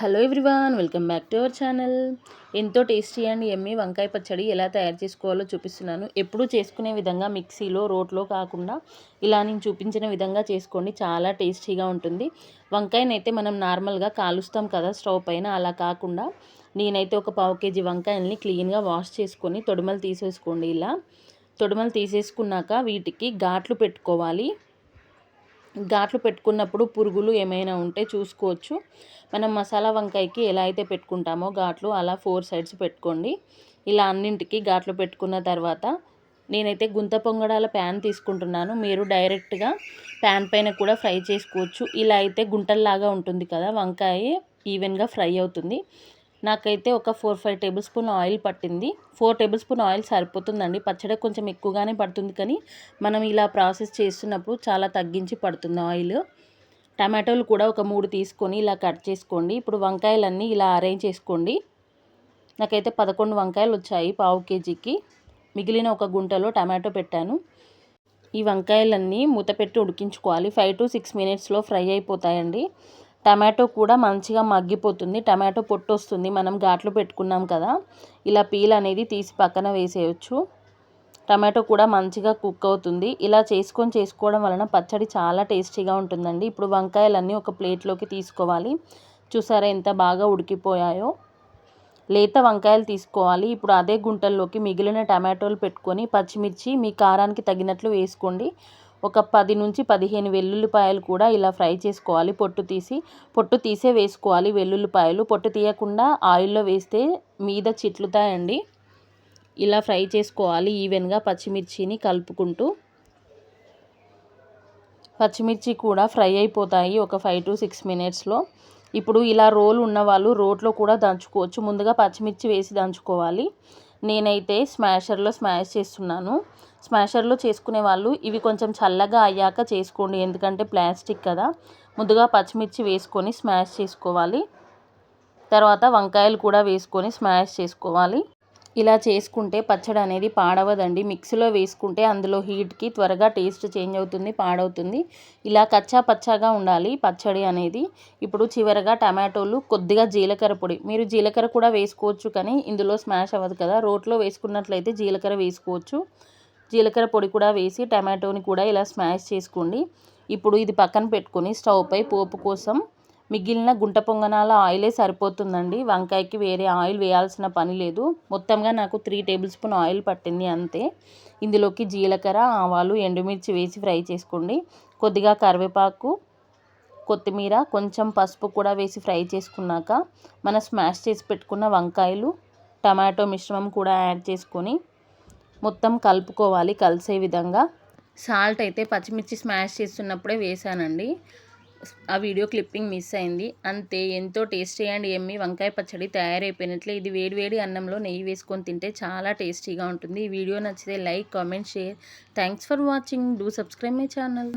Hello everyone welcome back to our channel. ఎంతో tasty and yummy వంకాయ పచ్చడి ఎలా తయారు చేసుకోవాలో చూపిస్తున్నాను. ఎప్పుడు చేసుకునే విధంగా మిక్సీలో రోట్లో కాకుండా ఇలా నేను చూపించిన విధంగా చేసుకోండి. చాలా టేస్టీగా ఉంటుంది. వంకాయనైతే మనం నార్మల్గా కాలుస్తాం కదా స్టవ్ పైన. అలా కాకుండా నేనైతే ఒక పావు కేజీ వంకాయల్ని క్లీన్గా వాష్ చేసుకొని తొడిమలు తీసేసుకోండి ఇలా. తొడిమలు తీసేసుకున్నాక వీటికి ఘాట్లు పెట్టుకోవాలి. ఘాట్లు పెట్టుకున్నప్పుడు పురుగులు ఏమైనా ఉంటే చూసుకోవచ్చు. మనం మసాలా వంకాయకి ఎలా అయితే పెట్టుకుంటామో ఘాట్లు అలా ఫోర్ సైడ్స్ పెట్టుకోండి. ఇలా అన్నింటికి ఘాట్లు పెట్టుకున్న తర్వాత నేనైతే గుంత పొంగడాల ప్యాన్ తీసుకుంటున్నాను. మీరు డైరెక్ట్గా ప్యాన్ పైన కూడా ఫ్రై చేసుకోవచ్చు. ఇలా అయితే గుంటల్లాగా ఉంటుంది కదా వంకాయ ఈవెన్గా ఫ్రై అవుతుంది. నాకైతే ఒక four five table spoon oil పట్టింది. ఫోర్ టేబుల్ స్పూన్ ఆయిల్ సరిపోతుందండి. పచ్చడి కొంచెం ఎక్కువగానే పడుతుంది కానీ మనం ఇలా ప్రాసెస్ చేస్తున్నప్పుడు చాలా తగ్గించి పడుతుంది ఆయిల్. టమాటోలు కూడా ఒక మూడు తీసుకొని ఇలా కట్ చేసుకోండి. ఇప్పుడు వంకాయలన్నీ ఇలా అరేంజ్ చేసుకోండి. నాకైతే పదకొండు వంకాయలు వచ్చాయి పావు కేజీకి. మిగిలిన ఒక గుంటలో టమాటో పెట్టాను. ఈ వంకాయలన్నీ మూత పెట్టి ఉడికించుకోవాలి. ఫైవ్ టు సిక్స్ మినిట్స్లో ఫ్రై అయిపోతాయండి. టమాటో కూడా మంచిగా మగ్గిపోతుంది. టమాటో పొట్టు వస్తుంది. మనం ఘాట్లు పెట్టుకున్నాం కదా ఇలా పీల్ అనేది తీసి పక్కన వేసేయచ్చు. టమాటో కూడా మంచిగా కుక్ అవుతుంది. ఇలా చేసుకొని చేసుకోవడం వలన పచ్చడి చాలా టేస్టీగా ఉంటుందండి. ఇప్పుడు వంకాయలన్నీ ఒక ప్లేట్లోకి తీసుకోవాలి. చూసారా ఎంత బాగా ఉడికిపోయాయో. లేత వంకాయలు తీసుకోవాలి. ఇప్పుడు అదే గుంటల్లోకి మిగిలిన టమాటోలు పెట్టుకొని పచ్చిమిర్చి మీ కారానికి తగినట్లు వేసుకోండి. ఒక పది నుంచి పదిహేను వెల్లుల్లిపాయలు కూడా ఇలా ఫ్రై చేసుకోవాలి. పొట్టు తీసి పొట్టు తీసే వేసుకోవాలి వెల్లుల్లిపాయలు. పొట్టు తీయకుండా ఆయిల్లో వేస్తే మీద చిట్లుతాయండి. ఇలా ఫ్రై చేసుకోవాలి ఈవెన్గా పచ్చిమిర్చిని కలుపుకుంటూ. పచ్చిమిర్చి కూడా ఫ్రై అయిపోతాయి ఒక ఫైవ్ టు సిక్స్ మినిట్స్లో. ఇప్పుడు ఇలా రోల్ ఉన్నవాళ్ళు రోట్లో కూడా దంచుకోవచ్చు. ముందుగా పచ్చిమిర్చి వేసి దంచుకోవాలి. నేనైతే స్మాషర్లో స్మాష్ చేస్తున్నాను. స్మాషర్లో చేసుకునే వాళ్ళు. ఇవి కొంచెం చల్లగా అయ్యాక చేసుకోండి. ఎందుకంటే ప్లాస్టిక్ కదా. ముందుగా పచ్చిమిర్చి వేసుకొని స్మాష్ చేసుకోవాలి. తర్వాత వంకాయలు కూడా వేసుకొని స్మాష్ చేసుకోవాలి. ఇలా చేసుకుంటే పచ్చడి అనేది పాడవదండి. మిక్సీలో వేసుకుంటే అందులో హీట్కి త్వరగా టేస్ట్ చేంజ్ అవుతుంది పాడవుతుంది. ఇలా కచ్చా పచ్చాగా ఉండాలి పచ్చడి అనేది. ఇప్పుడు చివరగా టమాటోలు కొద్దిగా జీలకర్ర పొడి. మీరు జీలకర్ర కూడా వేసుకోవచ్చు కానీ ఇందులో స్మాష్ అవ్వదు కదా. రోట్లో వేసుకున్నట్లయితే జీలకర్ర వేసుకోవచ్చు. జీలకర్ర పొడి కూడా వేసి టమాటోని కూడా ఇలా స్మాష్ చేసుకోండి. ఇప్పుడు ఇది పక్కన పెట్టుకొని స్టవ్ పై పోపు కోసం మిగిలిన గుంట పొంగనాల ఆయిలే సరిపోతుందండి. వంకాయకి వేరే ఆయిల్ వేయాల్సిన పని లేదు. మొత్తంగా నాకు త్రీ టేబుల్ స్పూన్ ఆయిల్ పట్టింది అంతే. ఇందులోకి జీలకర్ర ఆవాలు ఎండుమిర్చి వేసి ఫ్రై చేసుకోండి. కొద్దిగా కరివేపాకు కొత్తిమీర కొంచెం పసుపు కూడా వేసి ఫ్రై చేసుకున్నాక మన స్మాష్ చేసి పెట్టుకున్న వంకాయలు టమాటో మిశ్రమం కూడా యాడ్ చేసుకొని మొత్తం కలుపుకోవాలి కలిసే విధంగా. సాల్ట్ అయితే పచ్చిమిర్చి స్మాష్ చేస్తున్నప్పుడే వేసానండి. ఆ వీడియో క్లిప్పింగ్ మిస్ అయింది. అంతే ఎంతో టేస్టీ అండ్ ఎమ్మి వంకాయ పచ్చడి తయారైపోయినట్లే. ఇది వేడివేడి అన్నంలో నెయ్యి వేసుకొని తింటే చాలా టేస్టీగా ఉంటుంది. ఈ వీడియో నచ్చితే like comment share. Thanks for watching. Do subscribe my channel.